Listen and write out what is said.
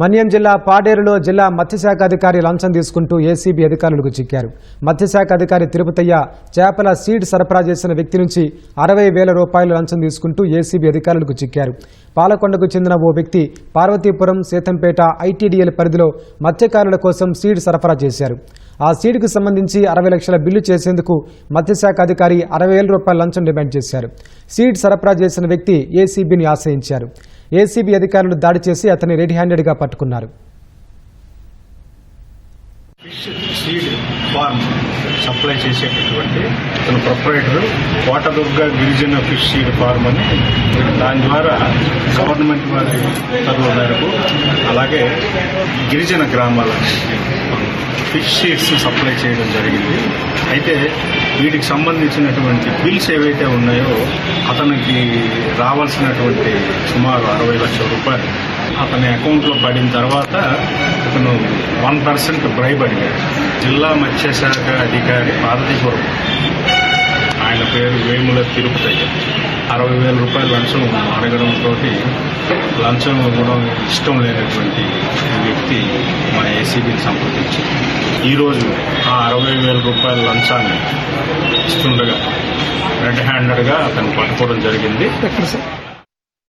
మన్యం జిల్లా పాడేరులో జిల్లా మత్స్యశాఖ అధికారి లంచం తీసుకుంటూ ఏసీబీ అధికారులకు చిక్కారు. మత్స్యశాఖ అధికారి తిరుపతయ్య చేపల సీడ్ సరఫరా చేసిన వ్యక్తి నుంచి అరవై వేల రూపాయలు లంచం తీసుకుంటూ ఏసీబీ అధికారులకు చిక్కారు. పాలకొండకు చెందిన ఓ వ్యక్తి పార్వతీపురం సీతంపేట ఐటీడీఎల్ పరిధిలో మత్స్యకారుల కోసం సీడ్ సరఫరా చేశారు. ఆ సీడ్కు సంబంధించి అరవై లక్షల బిల్లు చేసేందుకు మత్స్యశాఖ అధికారి అరవై వేల రూపాయల లంచం డిమాండ్ చేశారు. సీడ్ సరఫరా చేసిన వ్యక్తి ఏసీబీని ఆశ్రయించారు. ఏసీబీ అధికారులు దాడి చేసి అతన్ని రెడ్ హ్యాండెడ్గా పట్టుకున్నారు. ఫిష్ సీడ్ ఫార్మ్ సప్లై చేసేటటువంటి తన ప్రొపరేటర్ కోటదుర్గ గిరిజన ఫిష్ సీడ్ ఫార్మ్ అని దాని ద్వారా గవర్నమెంట్ వారి చదువు మేరకు అలాగే గిరిజన గ్రామాల ఫిష్ సీడ్స్ సప్లై చేయడం జరిగింది. అయితే వీటికి సంబంధించినటువంటి బిల్స్ ఏవైతే ఉన్నాయో అతనికి రావాల్సినటువంటి సుమారు అరవై లక్షల రూపాయలు అతని అకౌంట్లో పడిన తర్వాత అతను వన్ పర్సెంట్ బ్రైబ్ అడిగాడు. జిల్లా మత్స్యశాఖ అధికారి పార్వతీపురం ఆయన పేరు వేముల తిరుపతి అరవై వేల రూపాయలు లంచం అడగడంతో లంచం ఇవ్వడం ఇష్టం లేనటువంటి వ్యక్తి మన ఏసీబీని సంప్రదించి ఈరోజు ఆ అరవై వేల రూపాయల లంచాన్ని ఇస్తుండగా రెడ్ హ్యాండెడ్గా అతను పట్టుకోవడం జరిగింది.